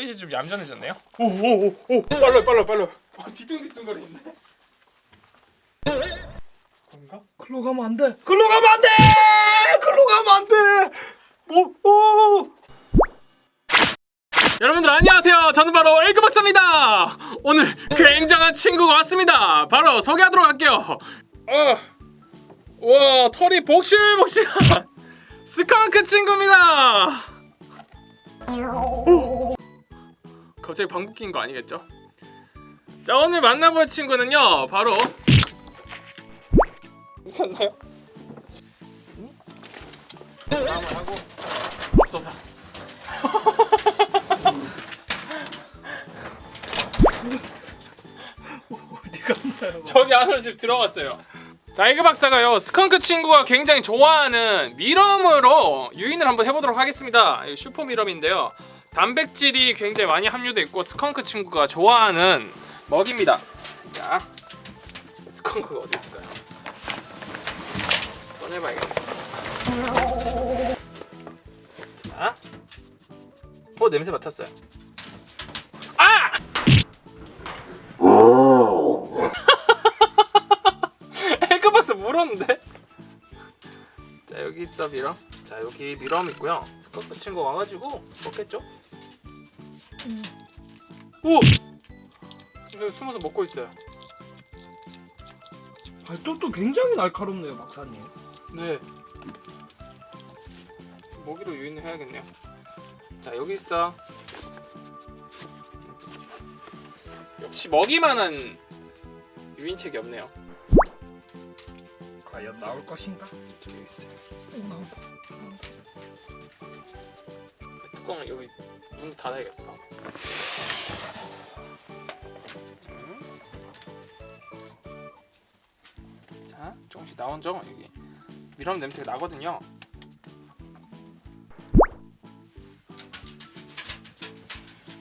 어 이제 좀 얌전해졌네요. 오오오 빨라 빨라 빨라. 어, 뒤뚱뒤뚱거리네. 뭔가? 글로 가면 안 돼. 글로 가면 안 돼. 글로 가면 안 돼. 뭐? 오. 여러분들 안녕하세요. 저는 바로 에그 박사입니다. 오늘 굉장한 친구가 왔습니다. 바로 소개하도록 할게요. 어, 와 털이 복실복실한 스컹크 친구입니다. 오. 갑자기 방귀 낀거 아니겠죠? 자 오늘 만나볼 친구는요 바로 웃었나요? 다음을 하고 없어서 어디 갔나요? 저기 안으로 지금 들어갔어요. 자, 에그 박사가요 스컹크 친구가 굉장히 좋아하는 미럼으로 유인을 한번 해보도록 하겠습니다. 슈퍼 미럼인데요. 단백질이 굉장히 많이 함유돼 있고 스컹크 친구가 좋아하는 먹입니다. 자, 스컹크가 어디 있을까요? 꺼내봐야겠네. 자, 어 냄새 맡았어요. 아! 에그박스 물었는데? 자 여기 있어 미럼 자 여기 미럼 있고요 스커트 친구 와가지고 먹겠죠? 오! 여기 숨어서 먹고 있어요 아, 또또 굉장히 날카롭네요, 박사님. 네 먹이로 유인을 해야겠네요 자 여기 있어 역시 먹이만한 유인책이 없네요 과연 나올 것인가? 저기 있어요 오, 나온다. 뚜껑을 여기 문 닫아야겠어. 자, 조금씩 나온 점 여기 미럼 냄새가 나거든요.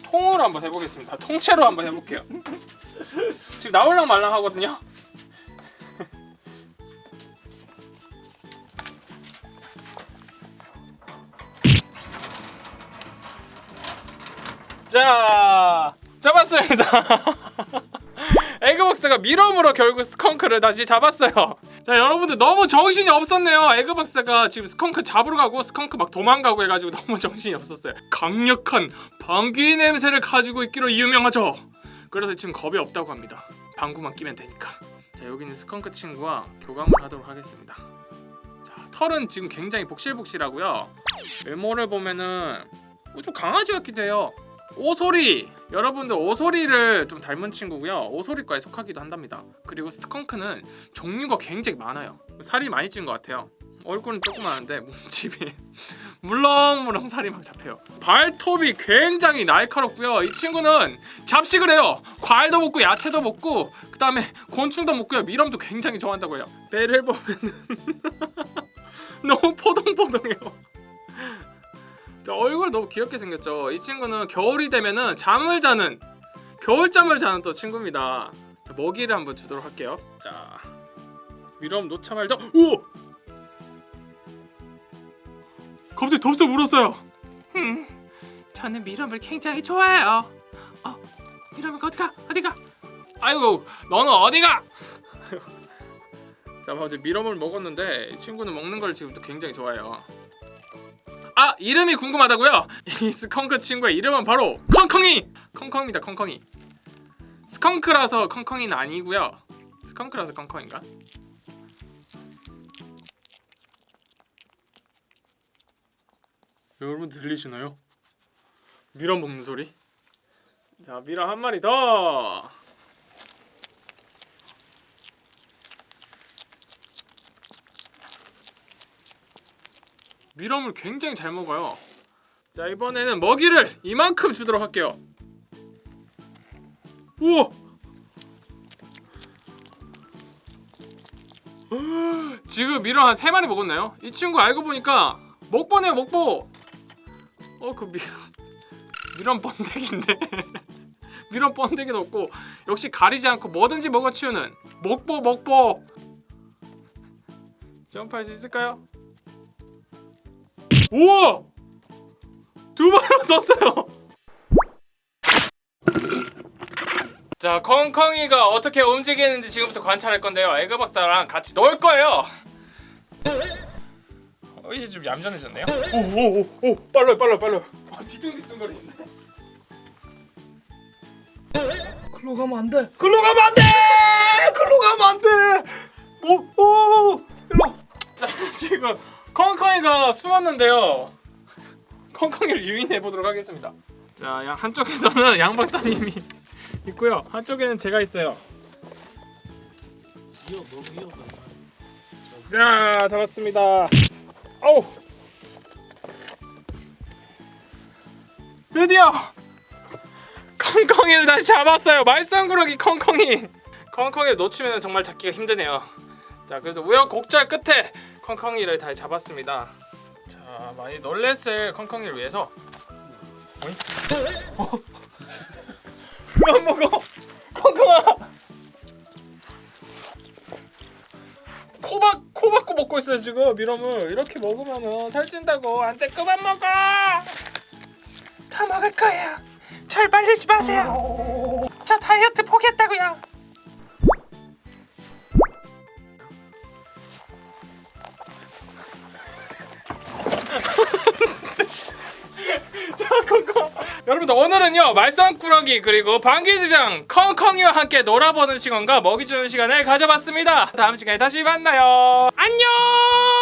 통으로 한번 해보겠습니다. 통째로 한번 해볼게요. 지금 나올랑 말랑 하거든요. 자 잡았습니다. 에그박스가 미럼으로 결국 스컹크를 다시 잡았어요. 자 여러분들 너무 정신이 없었네요. 에그박스가 지금 스컹크 잡으러 가고 스컹크 막 도망가고 해가지고 너무 정신이 없었어요. 강력한 방귀 냄새를 가지고 있기로 유명하죠. 그래서 지금 겁이 없다고 합니다. 방구만 끼면 되니까. 자 여기는 스컹크 친구와 교감을 하도록 하겠습니다. 자 털은 지금 굉장히 복실복실하고요. 외모를 보면은 어, 좀 강아지 같기도 해요 오소리! 여러분들 오소리를 좀 닮은 친구고요. 오소리과에 속하기도 한답니다. 그리고 스컹크는 종류가 굉장히 많아요. 살이 많이 찐 것 같아요. 얼굴은 조그마한데 몸집이 물렁물렁 살이 막 잡혀요. 발톱이 굉장히 날카롭고요. 이 친구는 잡식을 해요. 과일도 먹고 야채도 먹고 그 다음에 곤충도 먹고요. 미럼도 굉장히 좋아한다고 해요. 배를 보면은 너무 포동포동해요. 자, 얼굴 너무 귀엽게 생겼죠. 이 친구는 겨울이 되면은 잠을 자는 겨울잠을 자는 또 친구입니다. 자, 먹이를 한번 주도록 할게요. 자, 미럼 놓자 말자. 오! 갑자기 덥석 물었어요. 음, 저는 미럼을 굉장히 좋아해요. 어, 미럼이 어디가? 어디가? 아이고, 너는 어디가? 자, 어제 미럼을 먹었는데 이 친구는 먹는 걸 지금 또 굉장히 좋아해요. 아 이름이 궁금하다고요? 이 스컹크 친구의 이름은 바로 컹컹이 컹컹입니다 컹컹이 스컹크라서 컹컹이는 아니고요 스컹크라서 컹컹인가? 여러분 들리시나요? 미럼 먹는 소리? 자 미럼 한 마리 더 미럼을 굉장히 잘 먹어요. 자 이번에는 먹이를 이만큼 주도록 할게요. 우와! 지금 미럼 한세 마리 먹었나요? 이 친구 알고 보니까 먹보네요 먹보. 어그 미럼 미럼 번데기인데 미럼 번데기도 없고 역시 가리지 않고 뭐든지 먹어치우는 먹보 먹보. 점프할 수 있을까요? 우와! 두 발로 썼어요. 자 콩콩이가 어떻게 움직이는지 지금부터 관찰할 건데요 에그 박사랑 같이 놀 거예요 어, 이제 좀 얌전해졌네요 오오오 오 빨라요 빨라요 빨라요 어, 뒤뚱뒤뚱거리는데 글로 가면 안 돼. 글로 가면 안 돼. 글로 가면 안 돼. 오, 오, 일로. 자 지금 콩콩이가 숨었는데요. 콩콩이를 유인해 보도록 하겠습니다. 자 양, 한쪽에서는 양 박사님이 있고요. 한쪽에는 제가 있어요. 자 잡았습니다. 어우! 드디어 콩콩이를 다시 잡았어요. 말썽구러기 콩콩이. 콩콩이를 놓치면 정말 잡기가 힘드네요. 자 그래서 우여곡절 끝에 콩콩이를 다시 잡았습니다. 자 많이 놀랬을 콩콩이를 위해서. 어이? 어? 먹어? 콩콩아! 코박 코박고 먹고 있어요 지금 미럼을. 이렇게 먹으면은 살찐다고. 안돼 그만 먹어! 다 먹을 거야 절 말리지 마세요. 저 다이어트 포기했다고요 여러분들 오늘은요 말썽꾸러기 그리고 방귀주장 콩콩이와 함께 놀아보는 시간과 먹이 주는 시간을 가져봤습니다. 다음 시간에 다시 만나요. 안녕.